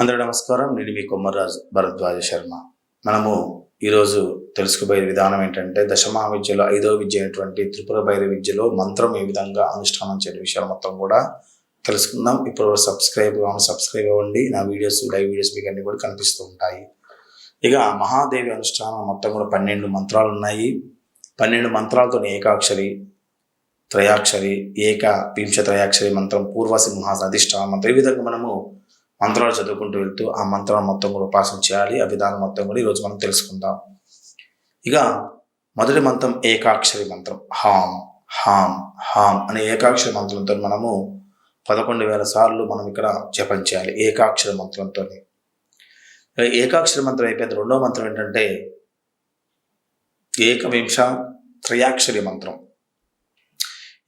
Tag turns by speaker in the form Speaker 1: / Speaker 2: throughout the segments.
Speaker 1: అందరూ నమస్కారం. నేను మీ కొమ్మరాజు భరద్వాజ శర్మ. మనము ఈరోజు తెలుసుకోబోయే విధానం ఏంటంటే దశమా విద్యలో ఐదో విద్య అయినటువంటి త్రిపుర భైర విద్యలో మంత్రం ఏ విధంగా అనుష్ఠానం చేయని విషయాలు మొత్తం కూడా తెలుసుకుందాం. ఇప్పుడు సబ్స్క్రైబ్ కావాలి సబ్స్క్రైబ్ అవ్వండి. నా వీడియోస్ లైవ్ వీడియోస్ మీకు అన్ని కూడా కనిపిస్తూ ఉంటాయి. ఇక మహాదేవి అనుష్ఠానం మొత్తం కూడా పన్నెండు మంత్రాలు ఉన్నాయి. పన్నెండు మంత్రాలతో ఏకాక్షరి త్రయాక్షరి ఏక వింశ త్రయాక్షరి మంత్రం పూర్వసింహాసన అధిష్టానం అధిష్టాన మంత్రం. ఈ విధంగా మనము మంత్రాలు చదువుకుంటూ వెళ్తూ ఆ మంత్రాలు మొత్తం కూడా ఉపాసన చేయాలి. ఆ విధానం మొత్తం కూడా ఈరోజు మనం తెలుసుకుందాం. ఇక మొదటి మంత్రం ఏకాక్షరి మంత్రం. హాం హాం హాం అనే ఏకాక్షరి మంత్రంతో మనము పదకొండు వేల సార్లు మనం ఇక్కడ జపం చేయాలి. ఏకాక్షర మంత్రంతో ఏకాక్షర మంత్రం అయిపోయింది రెండో మంత్రం ఏంటంటే ఏకవింశ త్రయాక్షరి మంత్రం.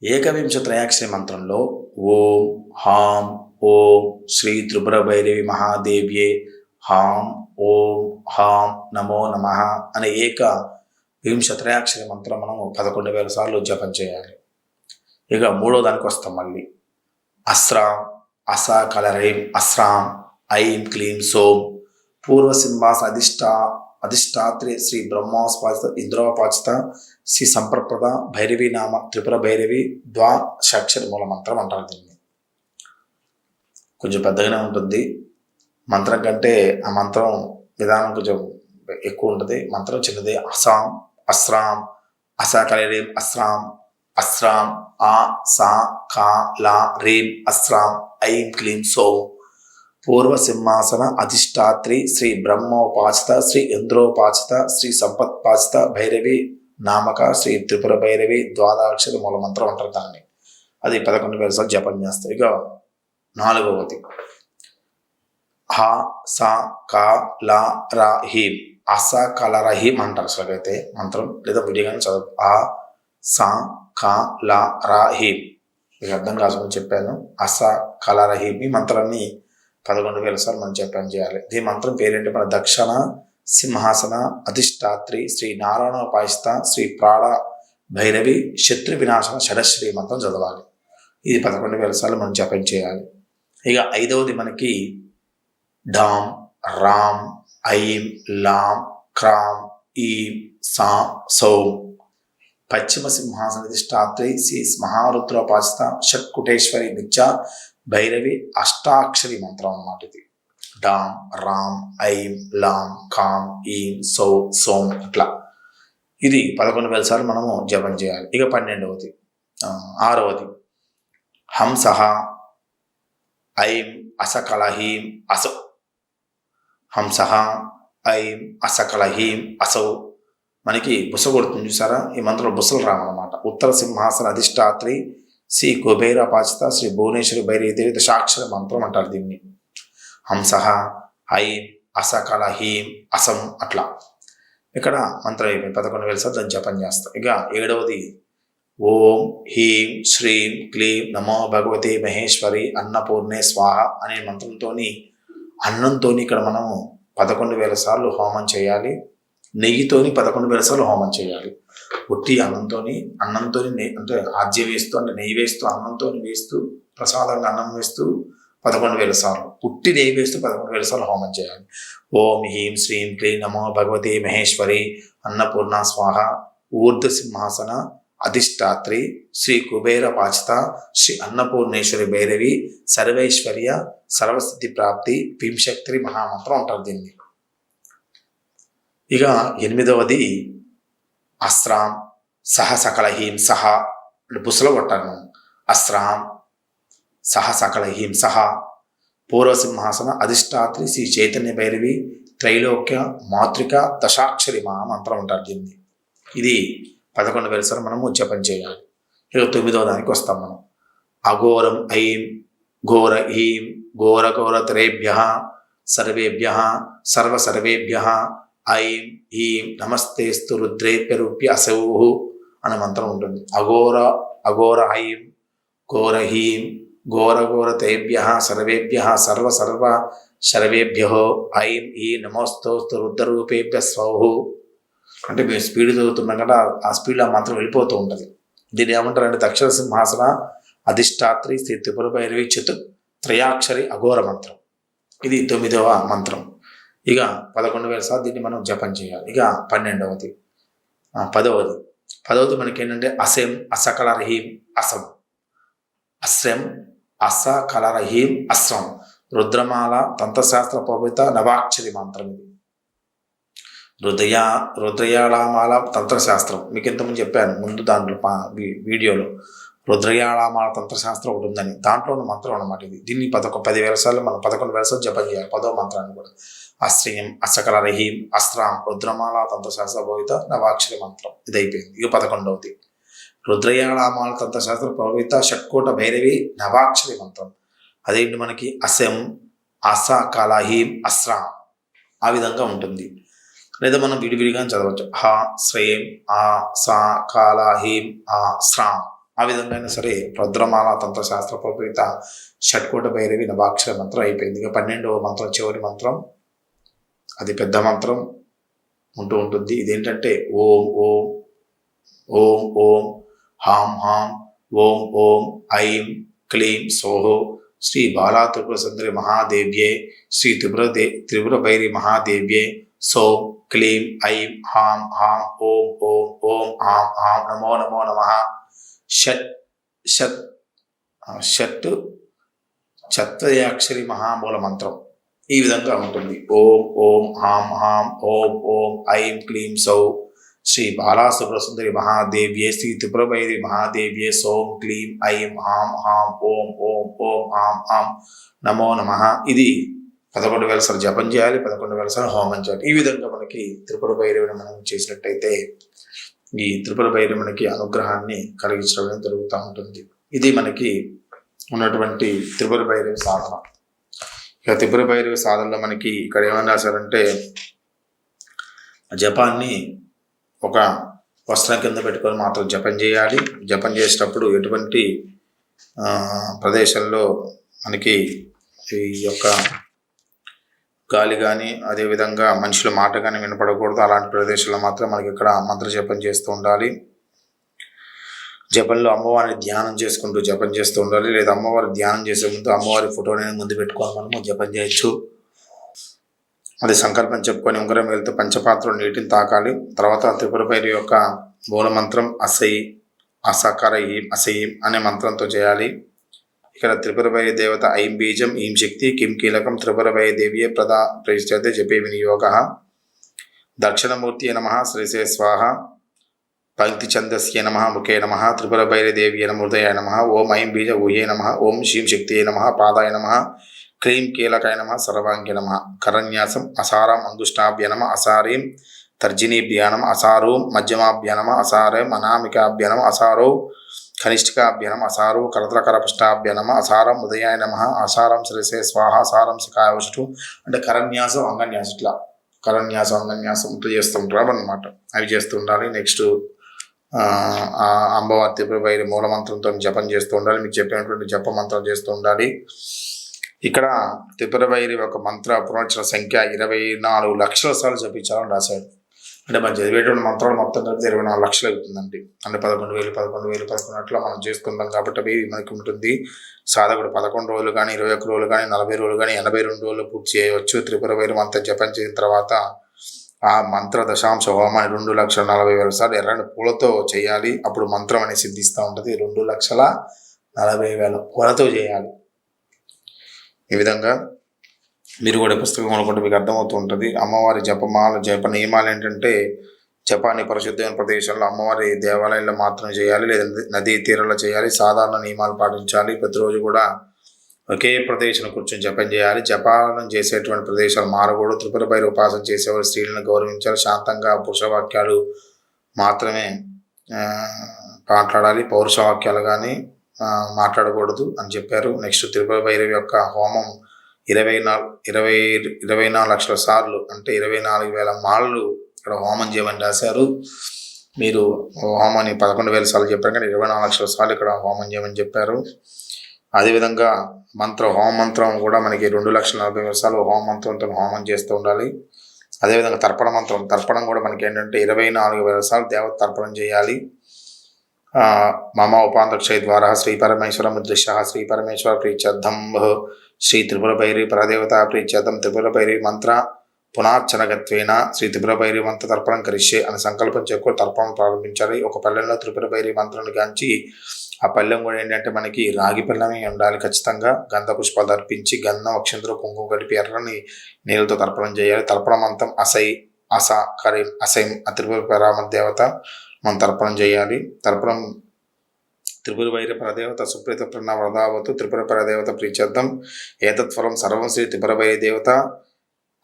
Speaker 1: ఏకవింశ త్రయాక్షరి మంత్రంలో ఓం హాం ఓం శ్రీ త్రిపుర భైరవి మహాదేవ్యే హాం ఓం హాం నమో నమ అనే ఏక వింశత్రయాక్షరి మంత్రం మనము పదకొండు వేల సార్లు జపం చేయాలి. ఇక మూడో దానికి వస్తాం మళ్ళీ. అస్రాం అసా కలరేం అస్రాం ఐం క్లీం సోం పూర్వ సింహాస అధిష్టా అధిష్టాత్రి శ్రీ బ్రహ్మోపాచిత ఇంద్రోపాచిత శ్రీ సంప్రప్రద భైరవి నామ త్రిపుర భైరవి ద్వా షక్షరి మూల మంత్రం అంటారు దీన్ని. కొంచెం పెద్దగానే ఉంటుంది. మంత్రం కంటే ఆ మంత్రం విధానం కొంచెం ఎక్కువ ఉంటుంది. మంత్రం చిన్నది. అసాం అస్రాం అసా కలరేం అస్రాం అస్రాం ఆ సా కా లా రీం అస్రాం ఐం క్లీం సో. పూర్వ సింహాసన అధిష్టాత్రి శ్రీ బ్రహ్మోపాచిత శ్రీ ఇంద్రోపాచిత శ్రీ సంపత్పాచిత భైరవి నామక శ్రీ త్రిపుర భైరవి ద్వాదాక్షర మూల మంత్రం అంటారు దాన్ని. అది పదకొండు వేల సార్లు జపం చేస్తారు. ఇక నాలుగవది. హ స క లా రా హీం. అస కల హీం అంటారు అసలు అయితే మంత్రం లేదా విడిగానే చదువు. ఆ స క లా రా హీం. మీకు అర్థం కాసుకొని చెప్పాను. అస కల రహీం ఈ మంత్రాన్ని పదకొండు వేల సార్లు మనం జపం చేయాలి. ఈ మంత్రం పేరేంటి? మన దక్షిణ సింహాసన అధిష్టాత్రి శ్రీ నారాయణోపాయిస్త శ్రీ ప్రాణ భైరవి శత్రు వినాశన షడశ్రీ మంత్రం చదవాలి. ఇది పదకొండు వేల సార్లు మనం జపం చేయాలి. ఇక ఐదవది మనకి డామ్ రామ్ ఐం లాం క్రామ్ ఈం సా సౌం. పశ్చిమ సింహాసన అధిష్టాత్రి శ్రీ మహారుద్రోపాసిత షట్కుటేశ్వరి నిత్య భైరవి అష్టాక్షరి మంత్రం అన్నమాట ఇది. డామ్ రామ్ ఐం లాం కామ్ ఈం సౌ సోం అట్లా. ఇది పదకొండు వేల సార్లు మనము జపం చేయాలి. ఇక పన్నెండవది. ఆరవది. హంసహ ఐం అసకలహీం అసౌ. హంసహ ఐం అసకలహీం అసౌ. మనకి బుస కొడుతుంది చూసారా? ఈ మంత్రంలో బుసలు రామన్నమాట ఉత్తర సింహాసన అధిష్టాత్రి శ్రీ కుబేరపాచిత శ్రీ భువనేశ్వరి భైరవదేవి దశాక్షర మంత్రం అంటారు దీన్ని. హంస ఐం అసకల హీం అసం అట్లా. ఇక్కడ మంత్రం అయిపోయింది పదకొండు వేల సార్లు దాన్ని జపం చేస్తాం. ఇక ఏడవది ఓం హీం శ్రీం క్లీం నమో భగవతి మహేశ్వరి అన్నపూర్ణే స్వాహ అనే మంత్రంతో అన్నంతో ఇక్కడ మనము పదకొండు వేల సార్లు హోమం చేయాలి. నెయ్యితోని పదకొండు వేల సార్లు హోమం చేయాలి. ఉట్టి అన్నంతో అన్నంతో అంటే ఆజ్య వేస్తూ అంటే నెయ్యి వేస్తూ అన్నంతో వేస్తూ ప్రసాదంగా అన్నం వేస్తూ పదకొండు వేల సార్లు. పుట్టి దేవేస్తూ వేస్తూ పదకొండు వేల సార్లు హోమం చేయాలి. ఓం హ్రీం శ్రీం క్లీం నమో భగవతి మహేశ్వరి అన్నపూర్ణ స్వాహ ఊర్ధ సింహాసన అధిష్టాత్రి శ్రీ కుబేర పాచిత శ్రీ అన్నపూర్ణేశ్వరి భైరవి సర్వైశ్వర్య సర్వస్థితి ప్రాప్తి భీమశక్తి మహామంత్రం అంటారు దీన్ని. ఇక ఎనిమిదవది అస్రాం సహ సకలహీం సహ అంటే బుసలు కొట్టాను అస్రాం సహ సకల సహ. పూర్వసింహాసన అధిష్టాత్రి శ్రీ చైతన్య భైరవి త్రైలోక్య మాతృక దశాక్షరి మహా మంత్రం అంటారు దీన్ని. ఇది పదకొండు వేల సార్లు మనము జపం చేయాలి. ఇక తొమ్మిదవ దానికి వస్తాం మనం. అఘోరం ఐం ఘోర హీం ఘోర ఘోరతరేభ్య సర్వేభ్య సర్వ సర్వేభ్య ఐం హీం నమస్తేస్తు రుద్రేప్యరూప్య అసౌహు అనే మంత్రం ఉంటుంది. అఘోర అఘోర ఐం ఘోర హీం ఘోరఘోరతేభ్య సర్వేభ్య సర్వ సర్వ సర్వేభ్యో ఐం ఈ నమోస్తోస్తు రుద్రరూపేభ్య స్వహు అంటే మేము స్పీడ్ చదువుతున్నాం కదా ఆ స్పీడ్లో ఆ మంత్రం వెళ్ళిపోతూ ఉంటుంది. దీన్ని ఏమంటారంటే దక్షిణ సింహాసన అధిష్టాత్రి శ్రీ త్రిపుర భైరవి చతు త్రయాక్షరి అఘోర మంత్రం. ఇది తొమ్మిదవ మంత్రం. ఇక పదకొండు వేల సార్లు దీన్ని మనం జపం చేయాలి. ఇక పన్నెండవది. పదవది. పదవది మనకి ఏంటంటే అసెం అసకలరహీం అసం. అస్రం అస కలరహీం అస్రం. రుద్రమాల తంత్రశాస్త్ర పవిత నవాక్షరి మంత్రం ఇది. రుద్రయా రుద్రయాళమాల తంత్రశాస్త్రం. మీకు ఇంతకుముందు చెప్పాను ముందు దాంట్లో వీడియోలో. రుద్రయాళమాల తంత్రశాస్త్రం ఒకటి ఉందని. దాంట్లో ఉన్న మంత్రం అన్నమాట ఇది. దీన్ని పదకొ పది సార్లు మనం పదకొండు వేల సార్లు జపం చేయాలి. పదో మంత్రాన్ని కూడా. అశ్రయం అసకల రహీం అస్రాం రుద్రమాల తంత్రశాస్త్ర భవిత నవాక్షరి మంత్రం. ఇది అయిపోయింది. ఇక పదకొండవది. రుద్రయాళమాల తంత్రశాస్త్ర పవిత షట్కోట భైరవి నవాక్షరి మంత్రం. అదేంటి మనకి? అసెం అసా కాలాహీం అస్రా ఆ విధంగా ఉంటుంది. లేదా మనం విడివిడిగా చదవచ్చు. హ శ్రేం ఆ సా కాలాహీం ఆ శ్రాం. ఆ విధంగా అయినా సరే రుద్రమాల తంత్రశాస్త్ర పవిత షట్కోట భైరవి నవాక్షర మంత్రం అయిపోయింది. ఇక పన్నెండవ మంత్రం చివరి మంత్రం. అది పెద్ద మంత్రం. ఉంటూ ఉంటుంది. ఇదేంటంటే ఓం ఓం ఓం ఓం హాం హాం ఓం ఓం ఐం క్లీం సోహో. శ్రీ బాలా త్రిపుర సుందరి మహాదేవ్యే శ్రీ త్రిపుర దే త్రిపుర భైరి మహాదేవ్యే సోం క్లీం ఐం హాం హాం ఓం ఓం ఓం హాం హాం నమో నమో నమ. షట్ షట్ షట్ చత్వయాక్షరి మహామూల మంత్రం. ఈ విధంగా ఉంటుంది. ఓం ఓం హాం హాం ఓం ఓం ఐం క్లీం సౌ. శ్రీ బాలాసుప్రసుందరి మహాదేవ్యే శ్రీ త్రిపురభైరి మహాదేవ్యే సోం క్లీం ఐం ఆం హాం ఓం ఓం ఓం ఆం ఆం నమో నమ. ఇది పదకొండు వేల సార్లు జపం చేయాలి పదకొండు వేల సార్లు హోమం చేయాలి. ఈ విధంగా మనకి త్రిపుర భైరవిని మనం చేసినట్టయితే ఈ త్రిపుర భైరవి మనకి అనుగ్రహాన్ని కలిగించడం జరుగుతూ ఉంటుంది. ఇది మనకి ఉన్నటువంటి త్రిపుర భైరవి సాధన. ఇక త్రిపుర భైరవి సాధనలో మనకి ఇక్కడ ఏమని రాశారంటే జపాన్ని ఒక వస్త్రం కింద పెట్టుకొని మాత్రం జపం చేయాలి. జపం చేసేటప్పుడు ఎటువంటి ప్రదేశంలో మనకి ఈ యొక్క గాలి కానీ అదేవిధంగా మనుషుల మాట కానీ వినపడకూడదు. అలాంటి ప్రదేశాల్లో మాత్రం మనకి ఇక్కడ మంత్ర జపం చేస్తూ ఉండాలి. జపంలో అమ్మవారిని ధ్యానం చేసుకుంటూ జపం చేస్తూ ఉండాలి. లేదా అమ్మవారి ధ్యానం చేసే ముందు అమ్మవారి ఫోటోని ముందు పెట్టుకొని మనము జపం చేయొచ్చు. అది సంకల్పం చెప్పుకొని ఉంగరం వెళ్తే పంచపాత్రలు నీటిని తాకాలి. తర్వాత త్రిపుర భైరవి యొక్క మూల మంత్రం అసై ఈం అసహీం అనే మంత్రంతో చేయాలి. ఇక్కడ త్రిపుర దేవత ఐం బీజం ఈం శక్తి కిం కీలకం త్రిపుర భైరవి దేవియే ప్రదా ప్రతిష్టతే జపే వినియోగ. దక్షిణమూర్తి నమ శ్రీశే స్వాహ. పంక్తి ఛందస్య నమ ముఖే నమ త్రిపుర భైరదేవ్య నమ హృదయ నమ ఓం ఐం బీజ ఊహే నమ ఓం శ్రీం శక్తియే నమ పాదాయ నమ. క్లీం కీలకాయ నమ సర్వాంగి నమ కరన్యాసం అసారం అంగుష్టాభ్య నమ అసారీం తర్జినీభ్య నమ అసారూం మధ్యమాభ్య నమ అసారం అనామికాభ్య నమ అసారో కనిష్ఠికాభ్య నమ అసారో నమ అసారం ఉదయాయ నమ అసారం శ్రీసే స్వాహ అసారం శిఖాయ అంటే కరణ్యాసం అంగన్యాసం ఇట్లా. కరణ్యాసం అంగన్యాసం ఇట్లా చేస్తుంటారు అనమాట అవి చేస్తూ ఉండాలి నెక్స్ట్ ఆ ఆ మూలమంత్రంతో జపం చేస్తూ ఉండాలి. మీకు చెప్పినటువంటి జప మంత్రం చేస్తూ ఉండాలి. ఇక్కడ త్రిపురవైరి ఒక మంత్ర పునర్చన సంఖ్య ఇరవై నాలుగు లక్షల సార్లు జపించాలని రాశాడు. అంటే మనం చదివేటువంటి మంత్రాలు మొత్తం కలిపితే ఇరవై నాలుగు లక్షలు అవుతుందండి. అంటే పదకొండు వేలు పదకొండు వేలు పదకొండు అట్లా మనం చేసుకుంటాం కాబట్టి అవి మనకి ఉంటుంది. సాధకుడు పదకొండు రోజులు కానీ ఇరవై ఒక్క రోజులు కానీ నలభై రోజులు కానీ ఎనభై రెండు రోజులు పూర్తి చేయవచ్చు. త్రిపుర వైరు మంత్రం జపం చేసిన తర్వాత ఆ మంత్ర దశాంశ హోమాన్ని రెండు లక్షల నలభై వేల సార్లు ఎర్రని పూలతో చేయాలి. అప్పుడు మంత్రం అనేది సిద్ధిస్తూ ఉంటుంది. రెండు లక్షల నలభై వేల పూలతో చేయాలి. ఈ విధంగా మీరు కూడా పుస్తకం కొనుక్కుంటే మీకు అర్థమవుతూ ఉంటుంది. అమ్మవారి జపమాల జప నియమాలు ఏంటంటే జపాన్ని పరిశుద్ధమైన ప్రదేశంలో అమ్మవారి దేవాలయంలో మాత్రమే చేయాలి లేదా నదీ తీరంలో చేయాలి సాధారణ నియమాలు పాటించాలి. ప్రతిరోజు కూడా ఒకే ప్రదేశం కూర్చొని జపం చేయాలి. జపాలను చేసేటువంటి ప్రదేశాలు మారకూడదు. త్రిపుర భైర ఉపాసన చేసేవారు స్త్రీలను గౌరవించాలి. శాంతంగా పురుషవాక్యాలు మాత్రమే మాట్లాడాలి. పౌరుష వాక్యాలు కానీ మాట్లాడకూడదు అని చెప్పారు. నెక్స్ట్ తిరుపతి భైరవి యొక్క హోమం ఇరవై నాలుగు ఇరవై ఇరవై నాలుగు లక్షల సార్లు అంటే ఇరవై నాలుగు వేల మాళ్ళు ఇక్కడ హోమం చేయమని రాశారు. మీరు హోమాన్ని పదకొండు వేల సార్లు చెప్పారు కానీ ఇరవై నాలుగు లక్షల సార్లు ఇక్కడ హోమం చేయమని చెప్పారు. అదేవిధంగా మంత్ర హోమ మంత్రం కూడా మనకి రెండు లక్షల నలభై వేల సార్లు హోమ మంత్రంతో హోమం చేస్తూ ఉండాలి. అదేవిధంగా తర్పణ మంత్రం తర్పణం కూడా మనకి ఏంటంటే ఇరవై నాలుగు వేల సార్లు దేవత తర్పణం చేయాలి. మమ ఉపాంతక్షయ ద్వారా శ్రీ పరమేశ్వరం దృశ్య శ్రీ పరమేశ్వర ప్రీత్యర్థం శ్రీ త్రిపుర భైరి పరదేవత ప్రీత్యర్థం త్రిపుర భైరి మంత్ర పునార్చనగత్వేన శ్రీ త్రిపుర భైరి మంత్ర తర్పణం కరిష్యే అని సంకల్పం చేకూరి తర్పణం ప్రారంభించాలి. ఒక పల్లెంలో త్రిపుర భైరి మంత్రాన్ని గాంచి ఆ పళ్ళెం కూడా ఏంటంటే మనకి రాగి పళ్ళమే ఉండాలి ఖచ్చితంగా. గంధ పుష్పాలు అర్పించి గంధం అక్షంతలు కుంకుమ కలిపి ఎర్రని నీళ్ళతో తర్పణం చేయాలి. తర్పణం మంత్రం అసై అస కరీం అసైం ఆ త్రిపుర పరామ దేవత మనం తర్పణం చేయాలి. తర్పణం త్రిపుర వైర పరదేవత సుప్రీత ప్రణా వరదావతు త్రిపుర పరదేవత ప్రీత్యర్థం ఏతత్వరం సర్వం శ్రీ త్రిపుర వైర దేవత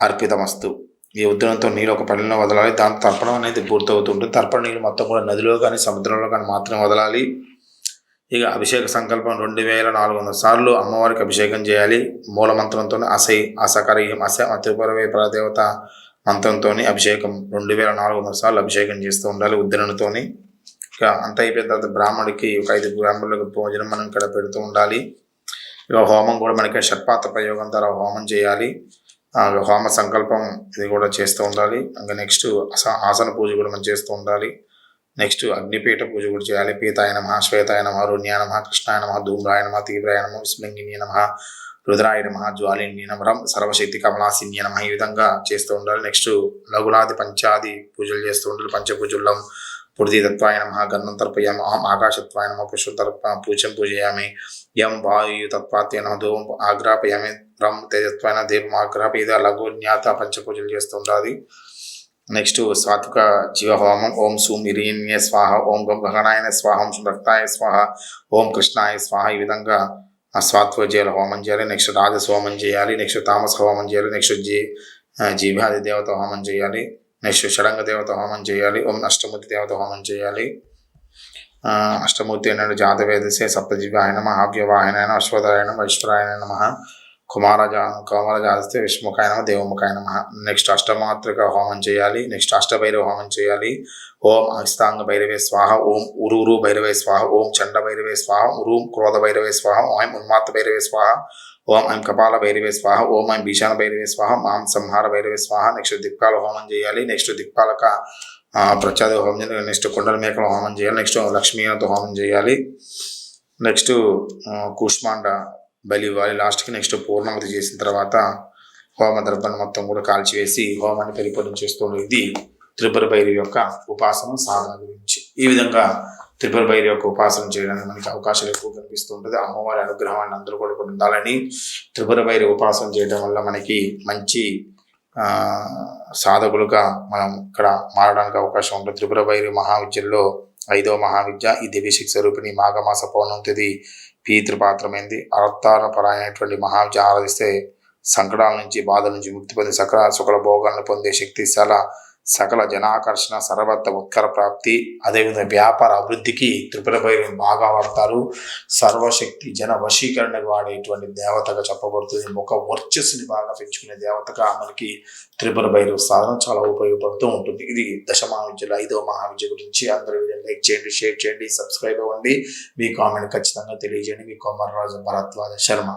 Speaker 1: అర్పితమస్తు. ఈ ఉద్యమంతో నీరు ఒక పళ్ళలో వదలాలి. దాని తర్పణం అనేది పూర్తవుతుంటుంది. తర్పణ నీళ్ళు మొత్తం కూడా నదిలో కానీ సముద్రంలో కానీ మాత్రమే వదలాలి. ఇక అభిషేక సంకల్పం రెండు వేల నాలుగు వందల సార్లు అమ్మవారికి అభిషేకం చేయాలి. మూలమంత్రంతో అసై అసకరీయం అస త్రిపురవే పరదేవత మంత్రంతో అభిషేకం రెండు వేల నాలుగు వందల సార్లు అభిషేకం చేస్తూ ఉండాలి ఉద్దరణతోని ఇక అంత అయిపోయిన తర్వాత బ్రాహ్మడికి ఒక ఐదు బ్రాహ్మణులకు భోజనం మనం ఇక్కడ పెడుతూ ఉండాలి. ఇక హోమం కూడా మనకి షట్పాత ప్రయోగం ద్వారా హోమం చేయాలి. హోమ సంకల్పం ఇది కూడా చేస్తూ ఉండాలి. ఇంకా నెక్స్ట్ ఆసన పూజ కూడా మనం చేస్తూ ఉండాలి. నెక్స్ట్ అగ్నిపీఠ పూజ కూడా చేయాలి. పీతాయ నమ శ్వేతాయ నమ రుణ్యాయ నమ కృష్ణాయ నమ ధూమ్రాయ నమ తీవ్రాయ నమ నమ రుద్రాయ నమ జ్వాలిని నమరం సర్వశక్తి కమలాసిన్య నమ ఈ విధంగా చేస్తూ ఉండాలి. నెక్స్ట్ లఘునాది పంచాది పూజలు చేస్తూ ఉండాలి. పంచపూజల్లో పుడితత్వాయ నమ గంధం తర్పయామి అహం ఆకాశత్వాయ నమ పుష్ప తర్ప పూజం పూజయామి యం వాయు తత్వాత్య నమ ధూమం ఆగ్రాపయామి రం తేజత్వాయన దీపం ఆగ్రాపేద లఘు జ్ఞాత పంచపూజలు చేస్తూ ఉండాలి. నెక్స్ట్ సాత్విక జీవహోమం ఓం సూం ఇరియన్య స్వాహ ఓం గం గగనాయన స్వాహ రక్తాయ స్వాహ ఓం కృష్ణాయ స్వాహ ఈ విధంగా ఆ సాత్విక హోమం చేయాలి నెక్స్ట్ రాజస్ హోమం చేయాలి నెక్స్ట్ తామస హోమం చేయాలి నెక్స్ట్ జీ జీభాది దేవత హోమం చేయాలి నెక్స్ట్ షడంగ దేవత హోమం చేయాలి ఓం అష్టమూర్తి దేవత హోమం చేయాలి. అష్టమూర్తి అన్నాడు జాతవేదసే సప్తజీవాయ నమ ఆవ్యవాయన అశ్వదాయ నమ ఈశ్వరాయ నమ. కుమారజా కుమారజాస్తే విష్ముఖాయనమ నమ దేవముఖాయ నమ. నెక్స్ట్ అష్టమాతృక హోమం చేయాలి. నెక్స్ట్ అష్టభైరవ హోమం చేయాలి. ఓం అస్తాంగ భైరవే స్వాహ ఓం ఉరు భైరవే స్వాహ ఓం చండ భైరవే స్వాహ ఉరుం క్రోధ భైరవే స్వాహ ఓం ఉన్మాత భైరవే స్వాహ ఓం ఐం కపాల భైరవే స్వాహ ఓం ఐం భీషణ భైరవే స్వాహ మాం సంహార భైరవే స్వాహ. నెక్స్ట్ దిక్పాల హోమం చేయాలి. నెక్స్ట్ దిక్పాలక ఆ, ప్రత్యాది హోమం చేయాలి. నెక్స్ట్ కుండల మేకల హోమం చేయాలి. నెక్స్ట్ లక్ష్మీనాథ హోమం చేయాలి. నెక్స్ట్ కూష్మాండ బలి ఇవ్వాలి లాస్ట్కి నెక్స్ట్ పూర్ణమతి చేసిన తర్వాత హోమ ద్రవ్యాన్ని మొత్తం కూడా కాల్చివేసి హోమాన్ని పరిపూర్ణం చేస్తుంది. ఇది త్రిపుర భైరవి యొక్క ఉపాసన సాధన గురించి. ఈ విధంగా త్రిపుర భైరవి యొక్క ఉపాసన చేయడానికి మనకి అవకాశాలు ఎక్కువ కనిపిస్తూ ఉంటుంది అమ్మవారి అనుగ్రహాన్ని అందరూ కూడా పొందాలని త్రిపుర భైరవి ఉపాసన చేయడం వల్ల మనకి మంచి ఆ, సాధకులుగా మనం ఇక్కడ మారడానికి అవకాశం ఉంటుంది. త్రిపుర భైరవి మహావిద్యలో ఐదవ మహావిద్య ఈ దివ్యశక్తి స్వరూపిణి మాఘమాస పౌర్ణమి పీతృపాత్రమైంది. అర్థాల పరాయణటువంటి మహావిద్య ఆరాధిస్తే సంకటాల నుంచి బాధల నుంచి ముక్తి పొంది సకల సుఖల భోగాలను పొందే శక్తి చాలా సకల జనాకర్షణ సర్వత్ర ఉత్కర ప్రాప్తి అదేవిధంగా వ్యాపార అభివృద్ధికి త్రిపుర భైరవి బాగా వాడతారు. సర్వశక్తి జన వశీకరణకు వాడేటువంటి దేవతగా చెప్పబడుతుంది. ఒక వర్చస్సుని బాగా పెంచుకునే దేవతగా మనకి త్రిపుర భైరవ సాధన చాలా ఉపయోగపడుతూ ఉంటుంది. ఇది దశ మహావిద్యలో ఐదవ మహావిద్య గురించి అందరూ లైక్ చేయండి షేర్ చేయండి సబ్స్క్రైబ్ అవ్వండి. మీ కామెంట్ ఖచ్చితంగా తెలియజేయండి. మీ కొమర్రాజు భరద్వాజ శర్మ.